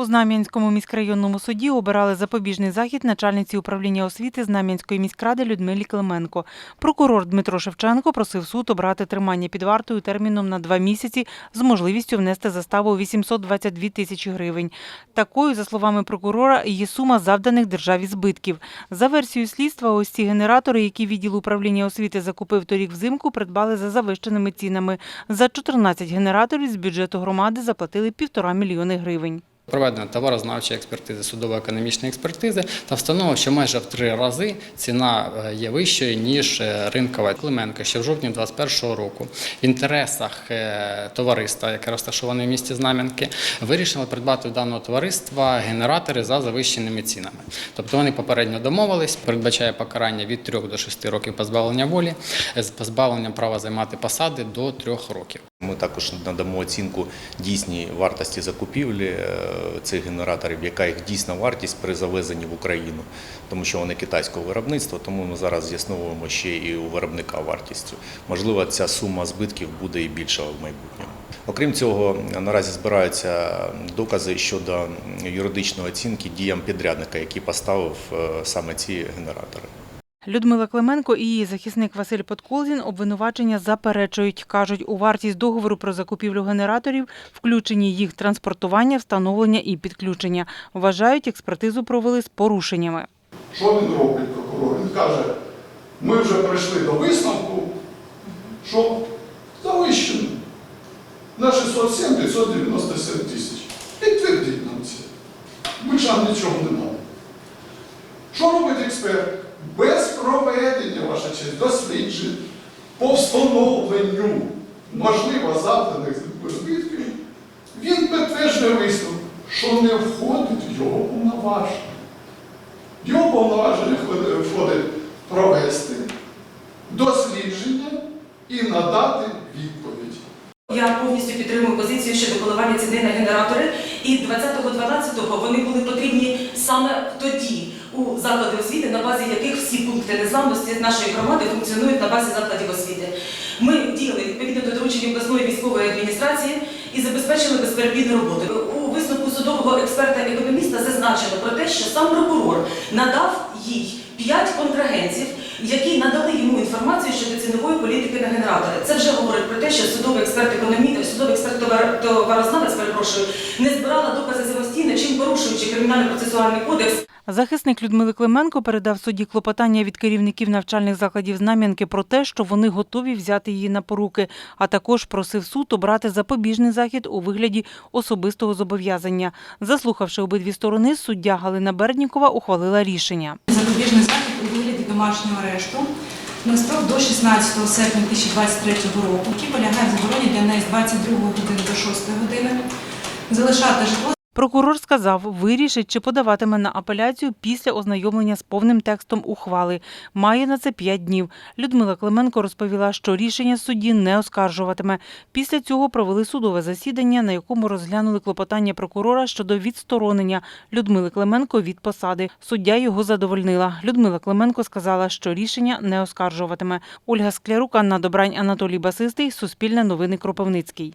У Знам'янському міськрайонному суді обирали запобіжний захід начальниці управління освіти Знам'янської міськради Людмилі Клименко. Прокурор Дмитро Шевченко просив суд обрати тримання під вартою терміном на два місяці з можливістю внести заставу у 822 тисячі гривень. Такою, за словами прокурора, є сума завданих державі збитків. За версією слідства, ось ці генератори, які відділ управління освіти закупив торік взимку, придбали за завищеними цінами. За 14 генераторів з бюджету громади заплатили півтора мільйони гривень. Проведено товарознавчі експертизи, судово-економічні експертизи та встановлено, що майже в три рази ціна е, є вищою ніж е, ринкова. Клименко ще в жовтні 2021 року в інтересах е, товариства, яке розташоване в місті Знам'янки, вирішили придбати у даного товариства генератори за завищеними цінами. Тобто вони попередньо домовились, передбачає покарання від 3 до 6 років позбавлення волі, з позбавленням права займати посади до 3 років. Ми також надамо оцінку дійсній вартості закупівлі е, цих генераторів, яка їх дійсна вартість при завезенні в Україну, тому що вони китайського виробництва, тому ми зараз з'ясовуємо ще і у виробника вартістю. Можливо, ця сума збитків буде і більша в майбутньому. Окрім цього, наразі збираються докази щодо юридичної оцінки діям підрядника, який поставив е, саме ці генератори. Людмила Клименко і її захисник Василь Подколзін обвинувачення заперечують. Кажуть, у вартість договору про закупівлю генераторів включені їх транспортування, встановлення і підключення. Вважають, експертизу провели з порушеннями. Що він робить, прокурор? Він каже, ми вже прийшли до висновку, що завищено на 607-597 тисяч. Підтвердіть нам це. Ми ж нам нічого не мали. Що робить експерт? Без честь, досліджень по встановленню можливо завданих збитків, він підтверджує висновок, що не входить в його повноваження. Його повноваження входить- провести дослідження і надати підтримую позицію щодо коливання ціни на генератори. І 20.12 вони були потрібні саме тоді у заклади освіти, на базі яких всі пункти незламності нашої громади функціонують на базі закладів освіти. Ми діяли відповідно до доручення обласної військової адміністрації і забезпечили безперебійну роботу. У висновку судового експерта-економіста зазначено про те, що сам прокурор надав їй п'ять контрагентів, які надали йому інформацію щодо цінової політики на генератори. Це вже говорить про те, що товарознавець, перепрошую, не збирала докази самостійно, чим порушуючи кримінально-процесуальний кодекс. Захисник Людмили Клименко передав суді клопотання від керівників навчальних закладів Знам'янки про те, що вони готові взяти її на поруки, а також просив суд обрати запобіжний захід у вигляді особистого зобов'язання. Заслухавши обидві сторони, суддя Галина Берднікова ухвалила рішення. запобіжний захід у вигляді домашнього арешту на до 16 серпня 2023 року, який полягає в забороні для неї з 22 години до 6 години. Залишати житло Прокурор сказав, вирішить, чи подаватиме на апеляцію після ознайомлення з повним текстом ухвали. Має на це п'ять днів. Людмила Клименко розповіла, що рішення судді не оскаржуватиме. Після цього провели судове засідання, на якому розглянули клопотання прокурора щодо відсторонення Людмили Клименко від посади. Суддя його задовольнила. Людмила Клименко сказала, що рішення не оскаржуватиме. Ольга Склярук, Анна Добрань, Анатолій Басистий. Суспільне новини Кропивницький.